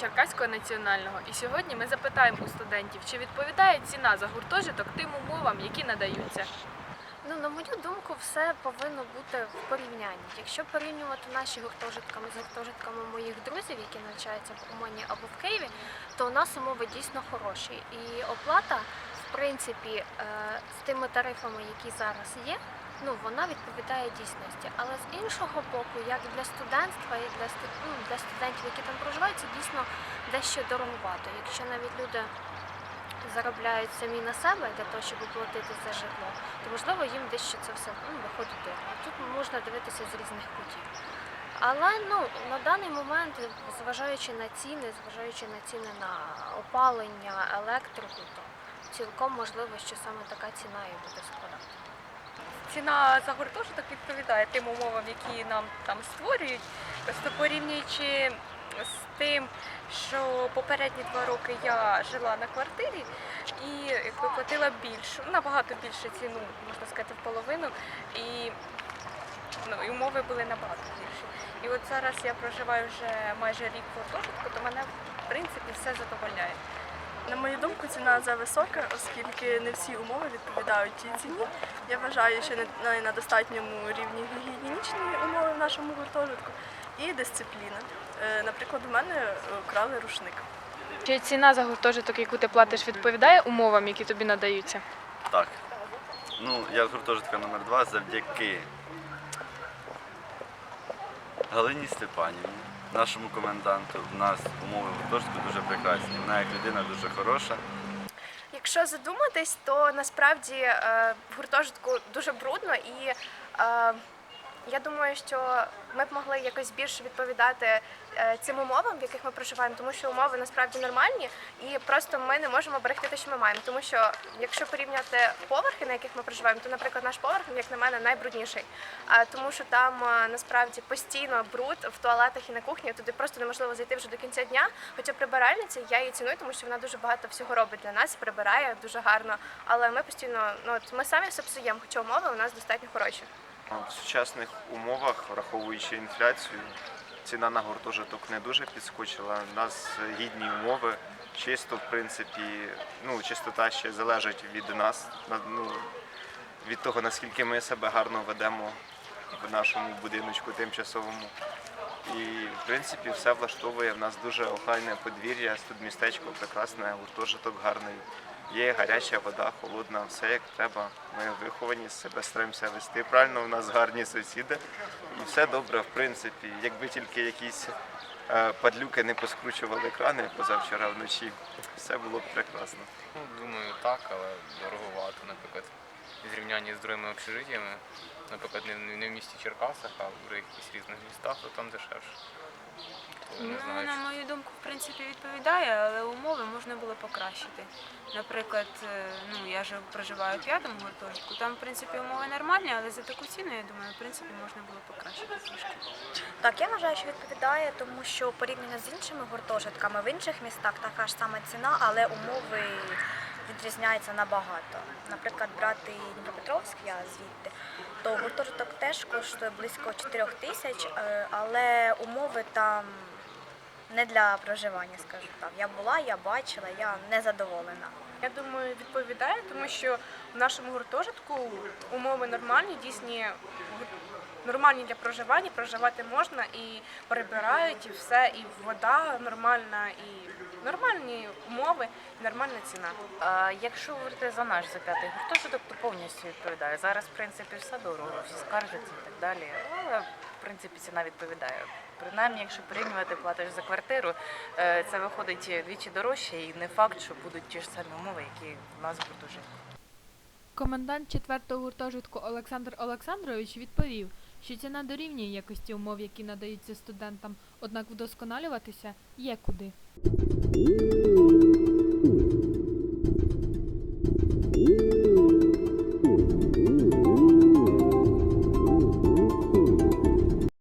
Черкаського національного, і сьогодні ми запитаємо у студентів, чи відповідає ціна за гуртожиток тим умовам, які надаються. Ну, на мою думку, все повинно бути в порівнянні. Якщо порівнювати наші гуртожитками з гуртожитками моїх друзів, які навчаються в Умані або в Києві, то у нас умови дійсно хороші. І оплата, принципі, е, з тими тарифами, які зараз є, ну вона відповідає дійсності. Але з іншого боку, як для студентства і для ну, для студентів, які там проживають, це дійсно дещо дороговато. Якщо навіть люди заробляють самі на себе для того, щоб оплатити за житло, то можливо їм дещо це все ну, виходить дорого. Тут можна дивитися з різних кутів. Але ну на даний момент, зважаючи на ціни, зважаючи на ціни на опалення, електрику, то цілком можливо, що саме така ціна і буде складати. ціна за гуртожиток відповідає тим умовам, які нам там створюють. Просто порівнюючи з тим, що попередні два роки я жила на квартирі і платила більшу, набагато більшу ціну, можна сказати, в половину, і, ну, і умови були набагато більші. І от зараз я проживаю вже майже рік в гуртожитку, то мене в принципі все задовольняє. На мою думку, ціна зависока, оскільки не всі умови відповідають цій ціні. Я вважаю, що не на, достатньому рівні гігієнічні умови в нашому гуртожитку і дисципліна. Е, Наприклад, у мене е, крали рушник. Чи ціна за гуртожиток, яку ти платиш, відповідає умовам, які тобі надаються? Так. Ну, я з гуртожитка номер 2 завдяки Галині Степанівні, нашому коменданту. У нас умови в гуртожитку дуже прекрасні. Вона як людина дуже хороша. Якщо задуматись, то насправді е, в гуртожитку дуже брудно і е, я думаю, що ми б могли якось більше відповідати е, цим умовам, в яких ми проживаємо, тому що умови насправді нормальні, і просто ми не можемо берегти те, що ми маємо. Тому що якщо порівняти поверхи, на яких ми проживаємо, то, наприклад, наш поверх, як на мене, найбрудніший, тому що там е, насправді постійно бруд в туалетах і на кухні. Туди просто неможливо зайти вже до кінця дня. Хоча прибиральниця я її ціную, тому що вона дуже багато всього робить для нас, прибирає дуже гарно. Але ми постійно, ну от ми самі все псуємо, хоча умови у нас достатньо хороші. В сучасних умовах, враховуючи інфляцію, ціна на гуртожиток не дуже підскочила. У нас гідні умови. Чисто, в принципі, ну, чистота ще залежить від нас, ну, від того, наскільки ми себе гарно ведемо в нашому будиночку тимчасовому. І, в принципі, все влаштовує. В нас дуже охайне подвір'я, тут містечко прекрасне, гуртожиток гарний. Є гаряча вода, холодна, все як треба. Ми виховані, себе стараємося вести правильно, у нас гарні сусіди. І все добре, в принципі. Якби тільки якісь е, падлюки не поскручували крани позавчора вночі, все було б прекрасно. Ну, думаю, так, але дороговато, наприклад, в зрівнянні з другими общежиттями, наприклад, не в місті Черкасах, а в якихось різних містах, то там дешевше. Не Ну, знаю, на мою думку, в принципі, відповідає, але умови можна було покращити. Наприклад, е, ну я ж проживаю в п'ятому гуртожитку, там, в принципі, умови нормальні, але за таку ціну, я думаю, в принципі, можна було покращити трішки. Так, я вважаю, що відповідає, тому що порівняно з іншими гуртожитками в інших містах така ж сама ціна, але умови відрізняються набагато. Наприклад, брати Дніпропетровськ, я звідти, то гуртожиток теж коштує близько 4 тисяч, е, але умови там не для проживання, скажу так. Я була, я бачила, я не задоволена. Я думаю, відповідає, тому що в нашому гуртожитку умови нормальні, дійсні нормальні для проживання, проживати можна і прибирають, і все, і вода нормальна, і нормальні умови, і нормальна ціна. А якщо говорити за наш за п'ятий гуртожиток, то повністю відповідає. Зараз, в принципі, все дорого, всі скаржаться і так далі. Але в принципі ціна відповідає. Принаймні, якщо порівнювати платиш за квартиру, е, це виходить двічі дорожче, і не факт, що будуть ті ж самі умови, які в нас в гуртожитку. Комендант четвертого гуртожитку Олександр Олександрович відповів, що ціна дорівнює якості умов, які надаються студентам, однак вдосконалюватися є куди.